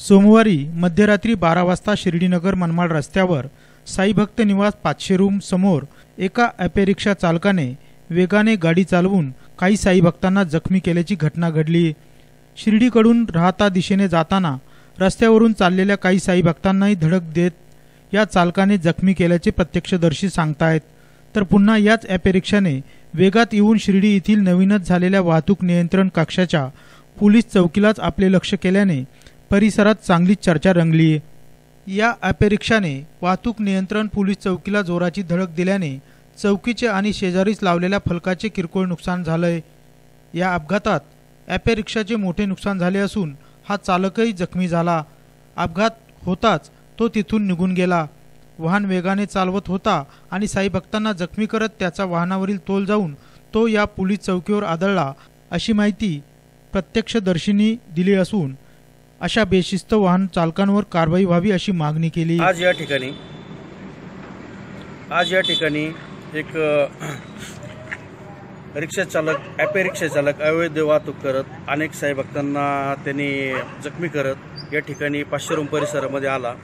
सोमवारी मध्यरात्री बारा वाजता शिर्डीनगर मनमाड रस्त्यावर साईभक्त निवास पाचशे रूम समोर एका ॲपेरिक्षा चालकाने वेगाने गाडी चालवून काही साईभक्तांना जखमी केल्याची घटना घडली. शिर्डीकडून राहता दिशेने जाताना रस्त्यावरून चाललेल्या काही साईभक्तांनाही धडक देत या चालकाने जखमी केल्याचे प्रत्यक्षदर्शी सांगतायत. तर पुन्हा याच ॲपेरिक्षाने वेगात येऊन शिर्डी येथील नवीनच झालेल्या वाहतूक नियंत्रण कक्षाच्या पोलीस चौकीलाच आपले लक्ष केल्याने परिसरात चांगलीच चर्चा रंगली. या ॲपेरिक्षाने वाहतूक नियंत्रण पोलीस चौकीला जोराची धडक दिल्याने चौकीचे आणि शेजारीच लावलेल्या फलकाचे किरकोळ नुकसान झालंय. या अपघातात ॲपे रिक्षाचे मोठे नुकसान झाले असून हा चालकही जखमी झाला. अपघात होताच तो तिथून निघून गेला. वाहन वेगाने चालवत होता आणि साई भक्तांना जखमी करत त्याचा वाहनावरील तोल जाऊन तो या पोलीस चौकीवर आदळला अशी माहिती प्रत्यक्षदर्शींनी दिली असून अशा बेशिस्त वाहन चालकांवर कारवाई व्हावी अशी मागणी केली. आज या ठिकाणी आज या ठिकाणी एक रिक्षाचालक रिक्षा चालक ॲपे रिक्षा चालक अवैध वाहतूक करत अनेक साई भक्तांना त्यांनी जखमी करत या ठिकाणी पाचशे परिसरामध्ये आला.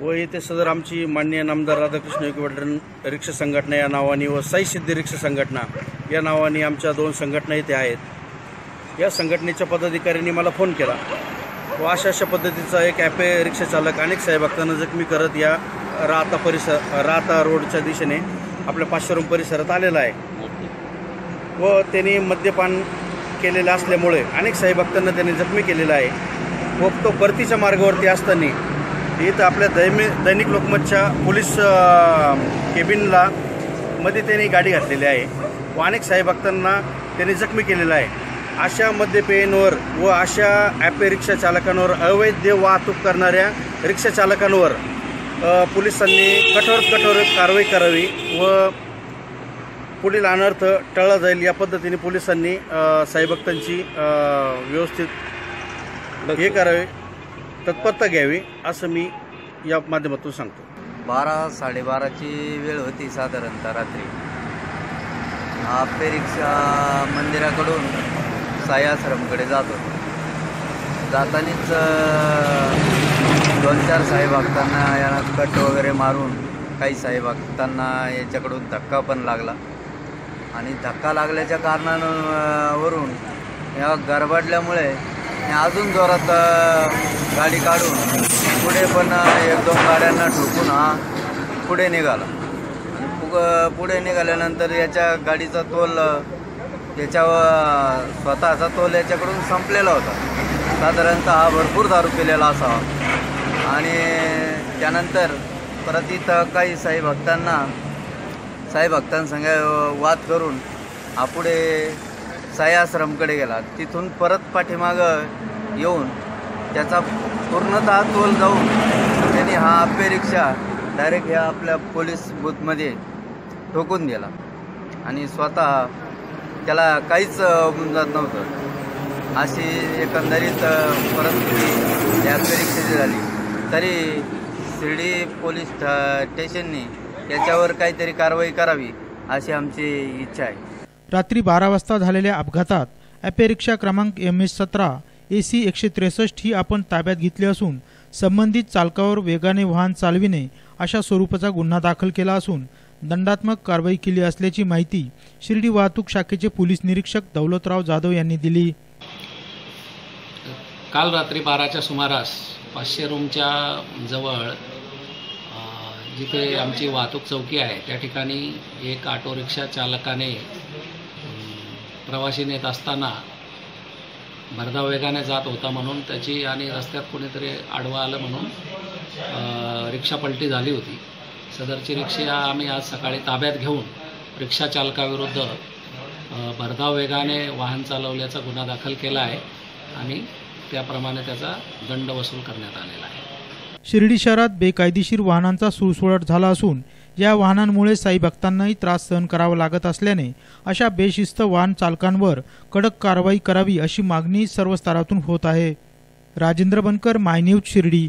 व येथे सदर आमची माननीय नामदार राधाकृष्ण विखेपाटील रिक्षा संघटना या नावाने व साई सिद्धी रिक्षा संघटना या नावाने आमच्या दोन संघटना इथे आहेत. या संघटनेच्या पदाधिकाऱ्यांनी मला फोन केला. व अशा अशा पद्धतीचा एक ॲपे रिक्षाचालक अनेक साहेबभक्तांना जखमी करत या राहता परिसर राहता रोडच्या दिशेने आपल्या पाचशे परिसरात आलेला आहे. व त्यांनी मद्यपान केलेलं असल्यामुळे अनेक साईभक्तांना त्यांनी जखमी केलेला आहे. व तो परतीच्या मार्गावरती असताना इथं आपल्या दैमी दैनिक लोकमतच्या पोलीस केबिनला मध्ये त्यांनी गाडी घातलेली आहे. व अनेक साईभक्तांना त्यांनी जखमी केलेला आहे. अशा मद्यपेयांवर व अशा ॲपे रिक्षा चालकांवर अवैध वाहतूक करणाऱ्या रिक्षा चालकांवर पोलिसांनी कठोर कठोर कारवाई करावी व पुढील अनर्थ टळला जाईल या पद्धतीने पोलिसांनी साईभक्तांची व्यवस्थित हे करावे तत्परता घ्यावी असं मी या माध्यमातून सांगतो. बारा साडेबाराची वेळ होती साधारणतः रात्री. आपे रिक्षा मंदिराकडून साई आश्रमकडे जात. होतो जातानीच दोन चार साई भक्तांना यांना कट वगैरे मारून काही साई भक्तांना याच्याकडून धक्का पण लागला. आणि धक्का लागल्याच्या कारणावरून या गरबडल्यामुळे अजून जोरात गाडी काढून पुढे पण एक दोन गाड्यांना ठोकून हा पुढे निघाला. आणि पुढे निघाल्यानंतर याच्या गाडीचा तोल त्याच्यावर स्वतःचा तोल याच्याकडून संपलेला होता. साधारणतः हा भरपूर दारू पिलेला असावा. आणि त्यानंतर परत इथं काही साई भक्तांना साई भक्तांसंग वाद करून आपुढे साई आश्रमकडे गेला. तिथून परत पाठीमागं येऊन त्याचा पूर्णतः तोल जाऊन त्यांनी हा आपे रिक्षा डायरेक्ट ह्या आपल्या पोलीस बूथमध्ये ठोकून दिला. आणि स्वतः त्याला काहीच होऊन जात नव्हतं. अशी एकंदरीत परिस्थिती या परीक्षेची झाली. तरी शिर्डी पोलीस स्टेशनने स्टेशननी याच्यावर काहीतरी कारवाई करावी अशी आमची इच्छा आहे. रात्री बारा वाजता झालेल्या अपघातात ॲपे रिक्षा क्रमांक एम एस सतरा ए सी एकशे त्रेसष्ट ही आपण ताब्यात घेतली असून संबंधित चालकावर वेगाने वाहन चालविणे अशा स्वरूपाचा गुन्हा दाखल केला असून दंडात्मक कारवाई केली असल्याची माहिती शिर्डी वाहतूक शाखेचे पोलीस निरीक्षक दौलतराव जाधव यांनी दिली. काल रात्री बाराच्या सुमारास पाचशे रूमच्या जवळ जिथे आमची वाहतूक चौकी आहे त्या ठिकाणी एक ऑटो रिक्षा चालकाने प्रवासी नेत असताना भरधाव वेगाने जात होता म्हणून त्याची आणि रस्त्यात कोणीतरी आडवा आलं म्हणून रिक्षा पलटी झाली होती. सदरची रिक्षा आम्ही आज सकाळी ताब्यात घेऊन रिक्षा चालकाविरुद्ध भरधाव वेगाने वाहन चालवल्याचा गुन्हा दाखल केला आहे आणि त्याप्रमाणे त्याचा दंड वसूल करण्यात आलेला आहे. शिर्डी शहरात बेकायदेशीर वाहनांचा सुळसुळाट झाला असून या वाहनांमुळे साई भक्तांनाही त्रास सहन करावा लागत असल्याने अशा बेशिस्त वाहन चालकांवर कडक कारवाई करावी अशी मागणी सर्व स्तरातून होत आहे. Rajendra Bankar my news Shirdi.